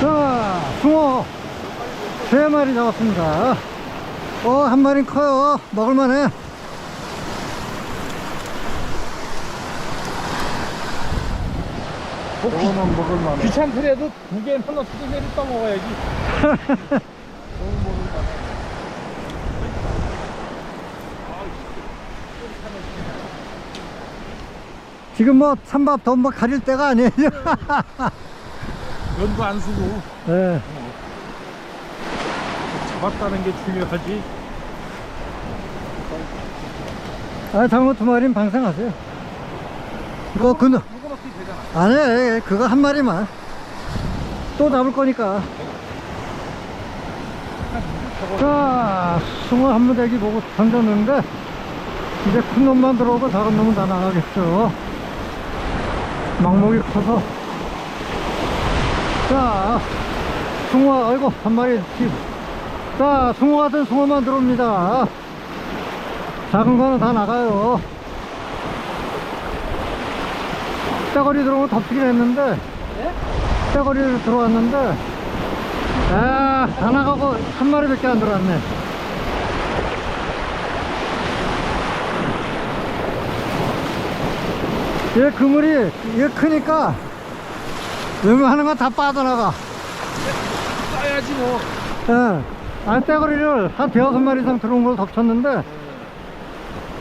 자, 숭어 세 마리 잡았습니다. 어, 한 마리 커요. 먹을만해. 저거는 먹을만해. 귀찮더라도 두 개는 어떻게 해를 떠먹어야지. 지금 뭐 찬밥 돈 뭐 가릴 때가 아니에요. 연도 안 쓰고 네. 잡았다는 게 중요하지. 아, 장어 두 마리는 방생하세요. 이거 그, 이거 먹기 되잖아. 안 해. 그거 한 마리만. 또 잡을 거니까. 자, 숭어 한 무대기 보고 던졌는데, 이제 큰 놈만 들어오고 작은 놈은 다 나가겠죠. 망목이 커서. 자, 숭어, 아이고, 한 마리. 튀- 자, 숭어 같은 숭어만 들어옵니다. 작은 거는 다 나가요. 떼거리 들어오면 덮치긴 했는데, 떼거리로 들어왔는데, 아, 다 나가고 한 마리밖에 안 들어왔네. 얘 그물이, 얘 크니까, 웬만하는 건 다 빠져나가. 써야지 뭐. 예. 아, 떼거리를 한 대여섯 마리 이상 들어온 걸 덮쳤는데,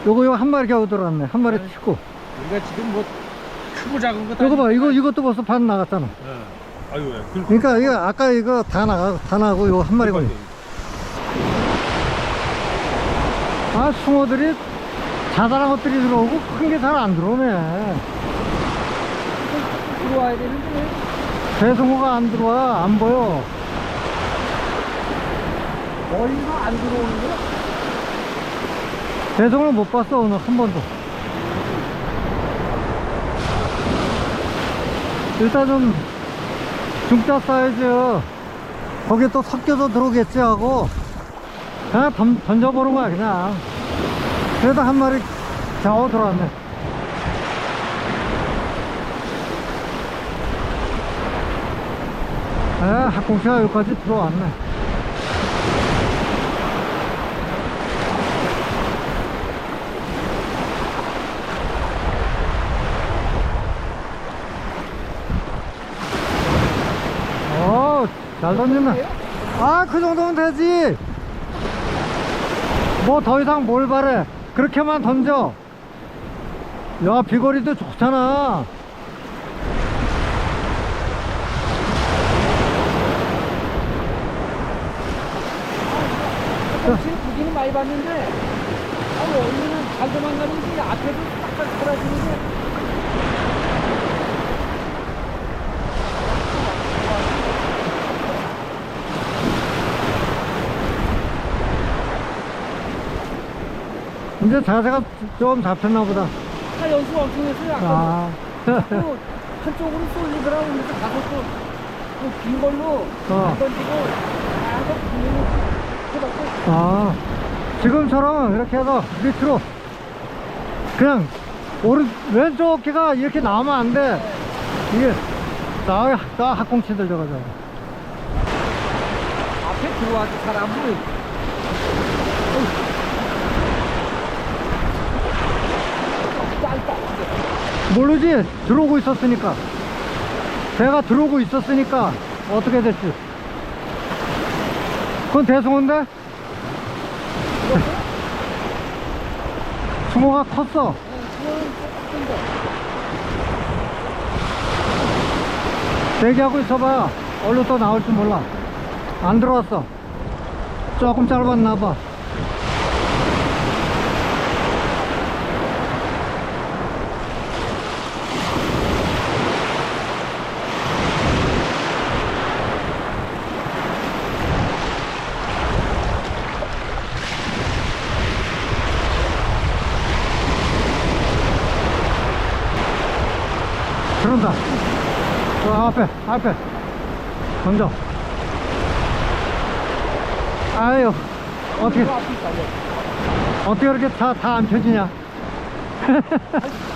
요거, 요거 한 마리 겨우 들어왔네. 한 마리 치고. 우리가 지금 뭐 크고 작은 거 요거 봐, 이거, 이것도 벌써 반 나갔잖아. 예. 아유, 왜? 그, 그러니까 이거 아까 이거 다 나가, 다 나가고 요거 한 마리 걸려. 아, 숭어들이 자잘한 것들이 들어오고 큰 게 잘 안 들어오네. 들어와야 되는데. 대숭어가 안 들어와, 안 보여. 머리가 안 들어오는 거야? 대숭어는 못 봤어, 오늘 한 번도. 일단 좀 중짜 사이즈 거기에 또 섞여서 들어오겠지 하고 그냥 던, 던져보는 거야 그냥 그래도 한 마리 겨우 들어왔네 아 학공시가 여기까지 들어왔네 어, 잘 던지네. 아, 그 정도면 되지. 뭐 더 이상 뭘 바래. 그렇게만 던져. 야, 비거리도 좋잖아. 혹시 보기는 많이 봤는데, 아, 여기는 잘 도망가는지 앞에도 딱딱 사라지는데. 이제 자세가 좀 잡혔나 보다. 다 연습 엄청 했어요. 아까 아. 또 한쪽으로 쏠리더라고. 그래서 가서 또긴 걸로 어. 안 던지고 계속 그냥 해봤고. 아, 지금처럼 이렇게 해서 밑으로 그냥 오른 왼쪽 귀가 이렇게 나오면 안 돼. 이게 나, 나 학공치들 저거죠. 앞에 들어와도 잘 안 보여. 모르지? 들어오고 있었으니까. 배가 들어오고 있었으니까 어떻게 됐지? 그건 대승호인데? 숭어가 컸어. 대기하고 있어봐. 얼른 또 나올 줄 몰라. 안 들어왔어. 조금 짧았나 봐. 들어온다. 저 앞에, 앞에. 던져. 아유, 어떻게. 어떻게 이렇게 다, 다 안 펴지냐.